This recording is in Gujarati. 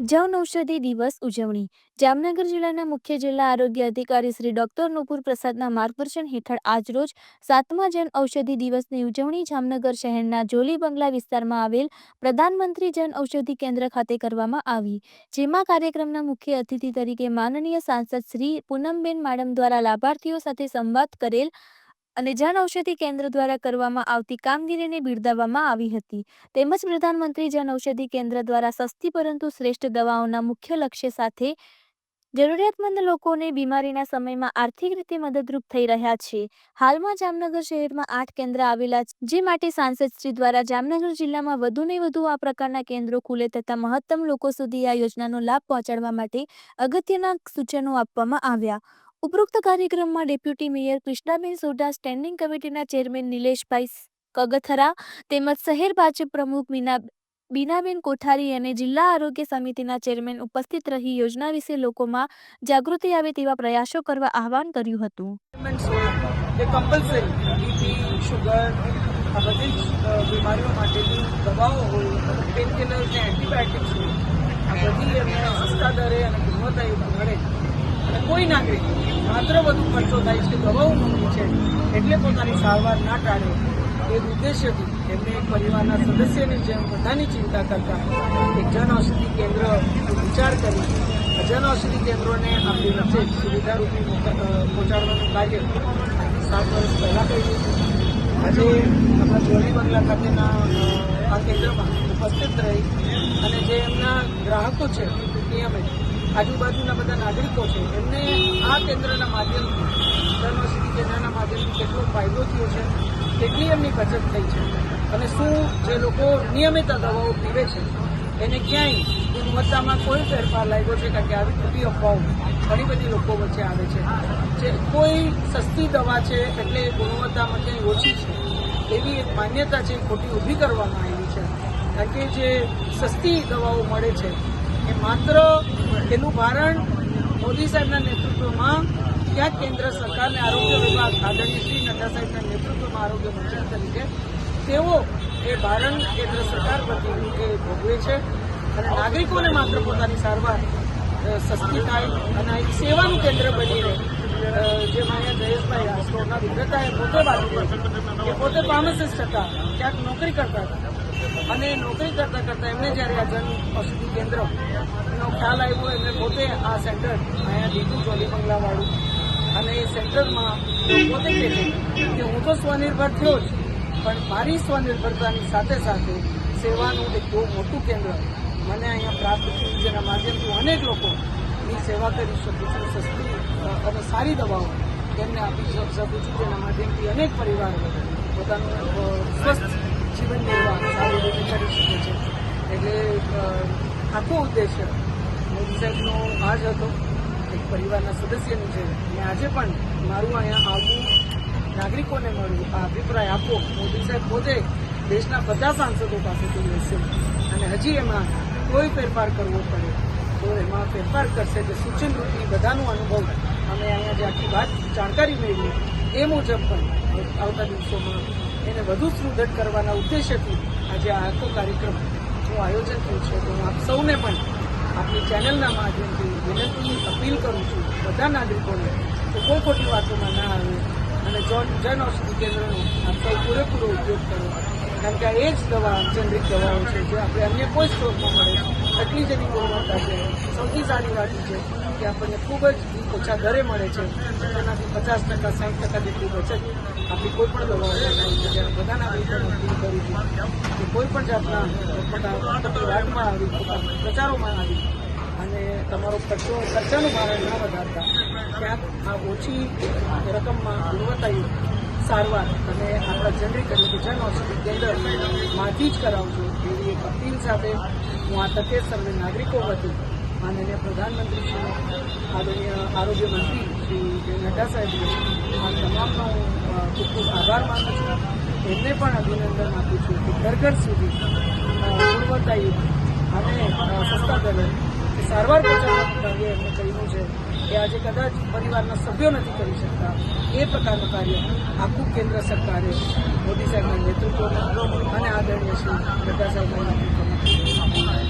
જન ઔષધિ દિવસ ઉજવણી. જામનગર જિલ્લાના મુખ્ય જિલ્લા આરોગ્ય અધિકારી શ્રી ડોક્ટર નુપુર પ્રસાદના માર્ગદર્શન હેઠળ આજરોજ સાતમા જન ઔષધિ દિવસની ઉજવણી જામનગર શહેરના જોલી બંગલા વિસ્તારમાં આવેલ પ્રધાનમંત્રી જન ઔષધિ કેન્દ્ર ખાતે કરવામાં આવી. જેમાં કાર્યક્રમના મુખ્ય અતિથિ તરીકે માનનીય સાંસદ શ્રી પૂનમબેન માડમ દ્વારા લાભાર્થીઓ સાથે સંવાદ કરેલ અને જન ઔષધિ કેન્દ્ર દ્વારા કરવામાં આવતી કામગીરીને બિરદાવવામાં આવી હતી. તેમજ પ્રધાનમંત્રી જન ઔષધિ કેન્દ્ર દ્વારા સસ્તી પરંતુ શ્રેષ્ઠ દવાઓના મુખ્ય લક્ષ્ય સાથે જરૂરિયાતમંદ લોકોને બીમારીના સમયમાં આર્થિક રીતે મદદરૂપ થઈ રહ્યા છે. હાલમાં જામનગર શહેરમાં આઠ કેન્દ્ર આવેલા છે, જે માટે સાંસદ શ્રી દ્વારા જામનગર જિલ્લામાં વધુને વધુ આ પ્રકારના કેન્દ્રો ખુલે તથા મહત્તમ લોકો સુધી આ યોજનાનો લાભ પહોંચાડવા માટે અગત્યના સૂચનો આપવામાં આવ્યા. ઉપરોક્ત કાર્યક્રમમાં deputy mayor Krishnaben Sodha, standing કમિટીના ચેરમેન નિલેશભાઈ કગથરા તેમજ શહેર ભાજપ પ્રમુખ મીના બીનાબેન કોઠારી અને જિલ્લા આરોગ્ય સમિતિના ચેરમેન ઉપસ્થિત રહી યોજના વિશે લોકોમાં જાગૃતિ આવે તેવા પ્રયાસો કરવા આહવાન કર્યું હતું. કમ્પલસરી બીમારીઓ માટેની દવાઓ હોય પેન કિલર્સ ને એન્ટીબાયોટિક્સ હોય. આ બધી એમને સસ્તા દરે અને ગુણવત્તાયુક્ત મળે. અને કોઈ નાગરિક માત્ર વધુ ખર્ચો થાય છે, દવાઓ મોંઘી છે, એટલે પોતાની સારવાર ના ટાળે એ ઉદ્દેશ્યથી એમને પરિવારના સદસ્યની જેમ બધાની ચિંતા કરતા એક જન ઔષધિ કેન્દ્ર વિચાર કરી જન ઔષધિ કેન્દ્રોને આપણી વચ્ચે સુવિધારૂપી પહોંચાડવાનું કાર્ય સાત વર્ષ પહેલાં કરી આજે આપણા જોડી બંગલા ખાતેના આ કેન્દ્રમાં ઉપસ્થિત રહી અને જે એમના ગ્રાહકો છે નિયમિત આજુબાજુના બધા નાગરિકો છે, એમને આ કેન્દ્રના માધ્યમથી યુનિવર્સિટી કેન્દ્રના માધ્યમથી કેટલો ફાયદો થયો છે, કેટલી એમની બચત થઈ છે, અને શું જે લોકો નિયમિત દવાઓ પીવે છે, એને ક્યાંય ગુણવત્તામાં કોઈ ફેરફાર લાગ્યો છે, કારણ કે આવી ખોટી અફવાઓ ઘણી બધી લોકો વચ્ચે આવે છે. જે કોઈ સસ્તી દવા છે, એટલે ગુણવત્તામાં ક્યાંય ઓછી છે, એવી એક માન્યતા છે ખોટી ઊભી કરવામાં આવી છે. કારણ કે જે સસ્તી દવાઓ મળે છે એ માત્ર એનું ભારણ મોદી સાહેબના નેતૃત્વમાં ક્યાંક કેન્દ્ર સરકારને આરોગ્ય વિભાગ આદરણીય શ્રી નડ્ડા સાહેબના નેતૃત્વમાં આરોગ્ય મંત્રી તરીકે, તેઓ એ ભારણ કેન્દ્ર સરકાર પ્રતિ એ ભોગવે છે. અને નાગરિકોને માત્ર પોતાની સારવાર સસ્તી થાય અને એક સેવાનું કેન્દ્ર બની રહે જે માન્ય જયેશભાઈ રાજકોટના વિક્રેતા એ પોતે બાજુ કે પોતે ફાર્માસિસ્ટ હતા, ક્યાંક નોકરી કરતા હતા. અને નોકરી કરતા કરતા એમને જ્યારે આ જન ઔષધિ કેન્દ્ર નો ખ્યાલ આવ્યો એમને પોતે આ સેન્ટર અહીંયા લીધું ચોલી બંગલાવાળું અને એ સેન્ટરમાં પોતે કહે કે હું તો સ્વનિર્ભર થયો જ, પણ મારી સ્વનિર્ભરતાની સાથે સાથે સેવાનું એક બહુ મોટું કેન્દ્ર મને અહીંયા પ્રાપ્ત થયું, જેના માધ્યમથી અનેક લોકોની સેવા કરી શકું છું સસ્તી અને સારી દવાઓ તેમને આપી શકું છું, જેના માધ્યમથી અનેક પરિવારો પોતાનું સ્વસ્થ જીવન નિર્વાહ સારી રીતે કરી શકે છે. એટલે આખો ઉદ્દેશ્ય મોદી આ જ હતો. એક પરિવારના સદસ્યનું છે. અને આજે પણ મારું અહીંયા આવવું, નાગરિકોને મળવું, આ અભિપ્રાય આપવો મોદી સાહેબ પોતે દેશના બધા સાંસદો પાસેથી લેશે. અને હજી એમાં કોઈ ફેરફાર કરવો પડે તો એમાં ફેરફાર કરશે. કે સૂચન રૂપી બધાનો અનુભવ અમે અહીંયા જે આખી વાત જાણકારી મેળવી, એ મુજબ પણ આવતા દિવસોમાં એને વધુ સુદૃઢ કરવાના ઉદ્દેશ્યથી આજે આ આખો કાર્યક્રમ હું આયોજન થયું છે, તો હું આપ સૌને પણ આપણી ચેનલના માધ્યમથી વિનંતીની અપીલ કરું છું, બધા નાગરિકોને કે કોઈ ખોટી વાતોમાં ના આવે. અને જન ઔષધિ કેન્દ્રનો આપ સૌ પૂરેપૂરો ઉપયોગ કરો કારણ કે એ જ દવા જનરિક દવાઓ છે જે આપણે અન્ય કોઈ સ્ટોરમાં મળે. એટલી જ એની ગુણવત્તા છે. સૌથી સારી વાત છે કે આપણને ખૂબ જ ઓછા દરે મળે છે. તેનાથી પચાસ ટકા સાઠ ટકા જેટલી બચત આપણી કોઈ પણ દવાઓમાં થાય છે. ત્યારે બધા નાગરિકોને અપીલ કરું છું કે કોઈ પણ જાતના પોતા વાતમાં આવી પ્રચારોમાં આવી અને તમારો ખર્ચો, ખર્ચાનું ભારણ ના વધારતા ક્યાંક આ ઓછી રકમમાં ગુણવત્તાયુક્ત સારવાર અને આપણા જનરિક અને કે જન ઔષધિ કેન્દ્રમાંથી જ કરાવજો એવી એક અપીલ સાથે હું આ તકે સર્વે નાગરિકો વતી માનનીય પ્રધાનમંત્રી શ્રી, આદરણીય આરોગ્ય મંત્રી શ્રી જે નડ્ડા સાહેબને આ તમામનો હું ખૂબ ખૂબ આભાર માનું છું. એમને પણ અભિનંદન આપું છું કે ઘર ઘર સુધી ગુણવત્તાયુક્ત અને સસ્તા દરે સારવાર પહોંચાડવાનું કાર્ય એમને કર્યું છે એ આજે કદાચ પરિવારના સભ્યો નથી કરી શકતા. એ પ્રકારનું કાર્ય આખું કેન્દ્ર સરકારે મોદી સાહેબના નેતૃત્વમાં અને આદરણીય શ્રી નડ્ડા સાહેબના નેતૃત્વમાં